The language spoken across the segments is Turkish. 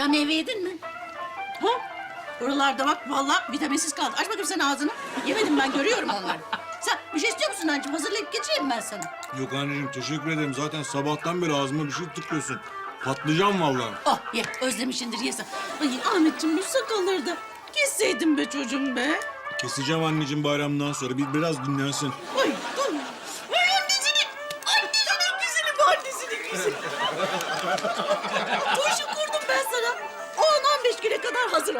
Sen meyve yedin mi? Ha? Oralarda bak vallahi vitaminsiz kaldı. Aç bakayım sen ağzını. Yemedim ben görüyorum onları. Sen bir şey istiyor musun anneciğim? Hazırlayıp geçireyim ben sana. Yok anneciğim teşekkür ederim. Zaten sabahtan beri ağzıma bir şey tıklıyorsun. Patlayacağım vallahi. Oh ye özlemişindir yesen. Ay Ahmetciğim bu sakalları da kesseydin be çocuğum be. Keseceğim anneciğim bayramdan sonra. Bir, biraz dinlensin. Ay ay. Ay annesinin, annesinin bu annesinin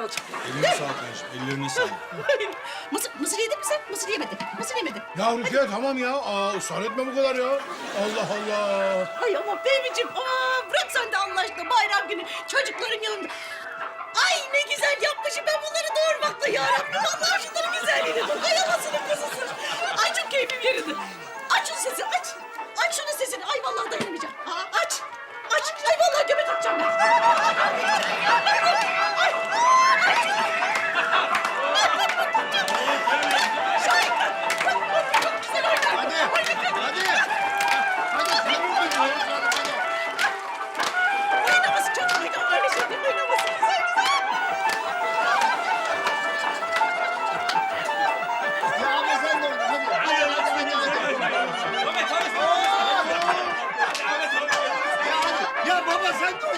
olacak. Eline sağlık anneciğim. Ellerine sağlık. mısır, mısır yedin mi sen? Mısır yemedin. Mısır yemedin. Ya Rukiye tamam ya. Aa, ısrar etme bu kadar ya. Allah Allah. Ay ama Fehmi'ciğim aa, bırak sen de Allah aşkına bayram günü çocukların yanında. Ay ne güzel yapmışım ben bunları doğurmakla yarabbim. Allah şunların güzelliğine bak. Ay anasının kuzusu. Ay çok keyfim yerinde. Aç şunu sesini aç. Aç şunu sesini. Ay vallahi dayanamayacağım. Aa, aç. Aç. Ay vallahi göbek atacağım ben. Baba, sai!